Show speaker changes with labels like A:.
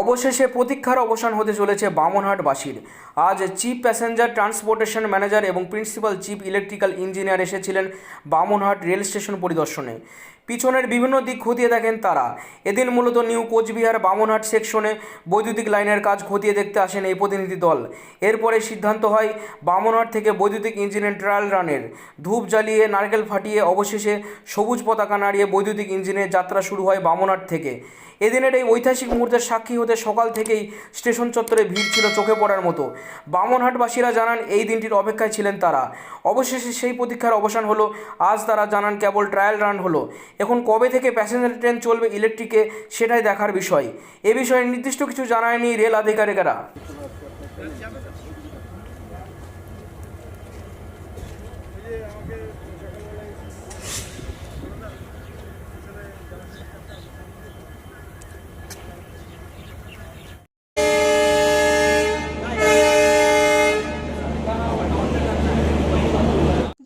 A: অবশেষে প্রতীক্ষার অবসান হতে চলেছে বামনহাটবাসীর। আজ চিফ প্যাসেঞ্জার ট্রান্সপোর্টেশন ম্যানেজার এবং প্রিন্সিপাল চিফ ইলেকট্রিক্যাল ইঞ্জিনিয়ার এসেছিলেন বামনহাট রেল স্টেশন পরিদর্শনে। পিছনের বিভিন্ন দিক খতিয়ে দেখেন তারা। এদিন মূলত নিউ কোচবিহার বামনহাট সেকশনে বৈদ্যুতিক লাইনের কাজ খতিয়ে দেখতে আসেন এই প্রতিনিধি দল। এরপরে সিদ্ধান্ত হয় বামনহাট থেকে বৈদ্যুতিক ইঞ্জিনের ট্রায়াল রানের। ধূপ জ্বালিয়ে নারকেল ফাটিয়ে অবশেষে সবুজ পতাকা নাড়িয়ে বৈদ্যুতিক ইঞ্জিনের যাত্রা শুরু হয় বামনহাট থেকে। এদিনের এই ঐতিহাসিক মুহূর্তের সাক্ষী হতে সকাল থেকেই স্টেশন চত্বরে ভিড় ছিল চোখে পড়ার মতো। বামনহাটবাসীরা জানান, এই দিনটির অপেক্ষায় ছিলেন তারা। অবশেষে সেই প্রতীক্ষার অবসান হলো। আজ তারা জানান, কেবল ট্রায়াল রান হলো। এখন কবে থেকে প্যাসেঞ্জার ট্রেন চলবে ইলেকট্রিকে সেটাই দেখার বিষয়। এ বিষয়ে নির্দিষ্ট কিছু জানায়নি রেল আধিকারিকেরা।